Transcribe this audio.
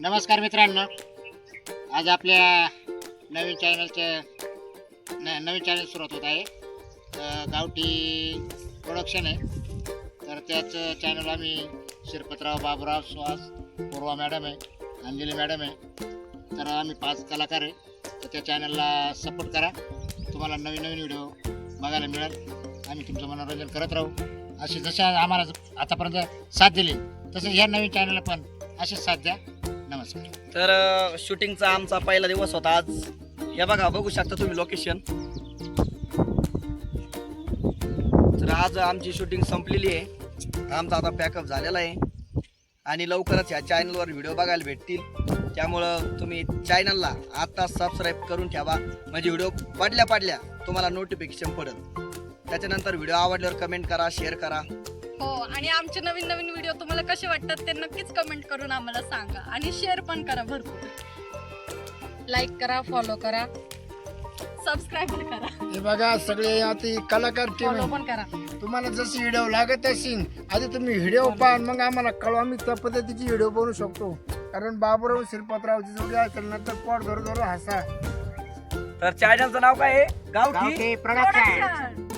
नमस्कार मित्रांनो. आज आपल्या नवीन चॅनलचं न नवीन चॅनल सुरुवात होत आहे. तर गावठी प्रोडक्शन आहे. तर त्याच चॅनल आम्ही शिरपतराव बाबुराव सुहास पूर्वा मॅडम आहे अंजली मॅडम आहे. तर आम्ही पाच कलाकार आहे. तर त्या चॅनलला सपोर्ट करा. तुम्हाला नवीन नवीन व्हिडिओ बघायला मिळेल. आम्ही तुमचं मनोरंजन करत राहू. असे जसे आम्हाला आतापर्यंत साथ दिली तसं ह्या नवीन चॅनलला पण असेच साथ द्या. नमस्कार. तर अ, शूटिंगचा आमचा पहिला दिवस होता आज. हे बघा बघू शकता तुम्ही लोकेशन तर आज आमची शूटिंग संपलेली आहे. आमचा आता पॅकअप झालेला आहे. आणि लवकरच ह्या चॅनलवर व्हिडिओ बघायला भेटतील. त्यामुळं तुम्ही चॅनलला आत्ता सबस्क्राईब करून ठेवा. म्हणजे व्हिडिओ पडल्या पडल्या तुम्हाला नोटिफिकेशन पडेल. त्याच्यानंतर व्हिडिओ आवडल्यावर कमेंट करा शेअर करा. हो आणि आमचे नवीन नवीन व्हिडिओ तुम्हाला कसे वाटतात ते नक्कीच कमेंट करून आम्हाला सांगा. आणि शेअर पण करा भरपूर. लाईक करा फॉलो करा. सबस्क्राईब पण करा. हे बघा सगळे आता ही कलाकार टीम फॉलो पण करा. तुम्हाला जशी व्हिडिओ लागत असेल आधी तुम्ही व्हिडिओ पहा आणि मग आम्हाला कळवा. आम्ही त्या पद्धतीची व्हिडिओ बनवू शकतो. कारण बाबूराव शिरपतरावची जोडी असेल नंतर पोट धरू धरू हसा. तर चॅनलचं नाव काय आहे? गावठी? गावठी Production.